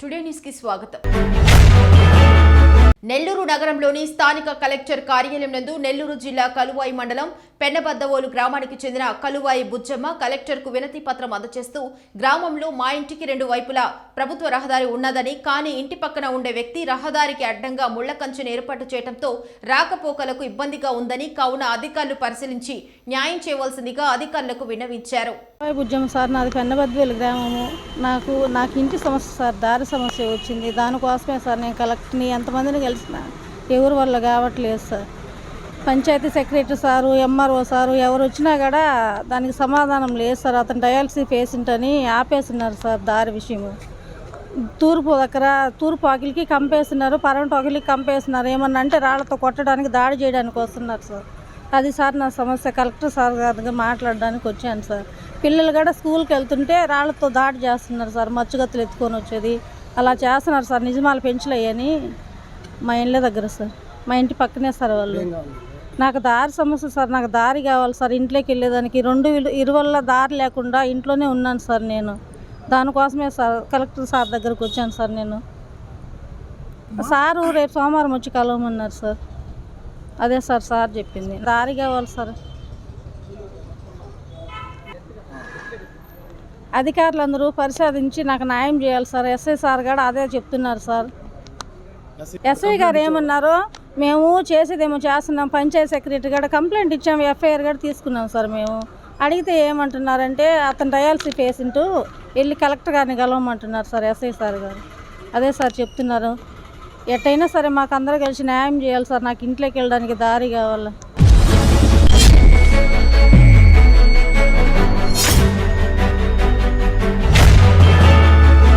Today న్యూస్కి స్వాగతం. నెల్లూరు నగరంలోని స్థానిక కలెక్టర్ కార్యాలయం నందు నెల్లూరు జిల్లా కలువాయి మండలం పెన్నబద్దవోలు గ్రామానికి చెందిన కలువాయి బుజ్జమ్మ కలెక్టర్కు వినతి పత్రం అందజేస్తూ గ్రామంలో మా ఇంటికి రెండు వైపులా ప్రభుత్వ రహదారి ఉన్నదని కానీ ఇంటి పక్కన ఉండే వ్యక్తి రహదారికి అడ్డంగా ముళ్ళ కంచెను ఏర్పాటు చేయడంతో రాకపోకలకు ఇబ్బందిగా ఉందని కావున అధికారులు పరిశీలించి న్యాయం చేయవలసిందిగా అధికారులకు విన్నవించారు. హాయ్ సార్ నాది పెన్నబద్వేలు గ్రామము. నాకు నాకు ఇంటి సమస్య సార్ దారి సమస్య వచ్చింది. దానికోసమే సార్ నేను కలెక్టర్ని ఎంతమందిని కలిసిన ఎవరి వల్ల కావట్లేదు sir. Panchayat secretary sir MRO sir ఎవరు వచ్చినా కూడా దానికి సమాధానం లేదు సార్. అతను డయాలసిస్ పేషెంట్ అని ఆపేస్తున్నారు సార్ దారి విషయము. తూర్పు దగ్గర తూర్పు ఆకిలికి కంపేస్తున్నారు పరమటి ఆకిలికి కంపేస్తున్నారు. ఏమన్నా అంటే రాళ్ళతో కొట్టడానికి దాడి చేయడానికి వస్తున్నారు సార్. అది సార్ నా సమస్య. కలెక్టర్ సార్ గారిగా మాట్లాడడానికి వచ్చాను సార్. పిల్లలు కూడా స్కూల్కి వెళ్తుంటే రాళ్ళతో దాడి చేస్తున్నారు సార్ మచ్చుగత్తులు ఎత్తుకొని వచ్చేది. అలా చేస్తున్నారు సార్ నిజమాలు పెంచలేయని మా ఇళ్ళ దగ్గర సార్ మా ఇంటి పక్కనే సార్ వాళ్ళు. నాకు దారి సమస్య సార్ నాకు దారి కావాలి సార్ ఇంట్లోకి వెళ్ళేదానికి రెండు ఇరు- ఇరువల్ల దారి లేకుండా ఇంట్లోనే ఉన్నాను సార్ నేను. దానికోసమే సార్ కలెక్టర్ సార్ దగ్గరకు వచ్చాను సార్ నేను. సారు రేపు సోమవారం వచ్చి కలవమన్నారు సార్. అదే సార్ సార్ చెప్పింది. దారి కావాలి సార్. అధికారులందరూ పరిశోధించి నాకు న్యాయం చేయాలి సార్. ఎస్ఐ సార్ కూడా అదే చెప్తున్నారు సార్. ఎస్ఐ గారు ఏమన్నారు? మేము చేసేదేమో చేస్తున్నాం పంచాయత్ సెక్రటరీ కూడా కంప్లైంట్ ఇచ్చాము ఎఫ్ఐఆర్ కూడా తీసుకున్నాం సార్ మేము. అడిగితే ఏమంటున్నారంటే అతను డయాలసిస్ పేషెంట్ వెళ్ళి కలెక్టర్ గారిని కలవమంటున్నారు సార్ ఎస్ఐ సార్ గారు. అదే సార్ చెప్తున్నారు. ఎట్టయినా సరే మాకు అందరూ కలిసి న్యాయం చేయాలి సార్ నాకు ఇంట్లోకి వెళ్ళడానికి దారి కావాలి.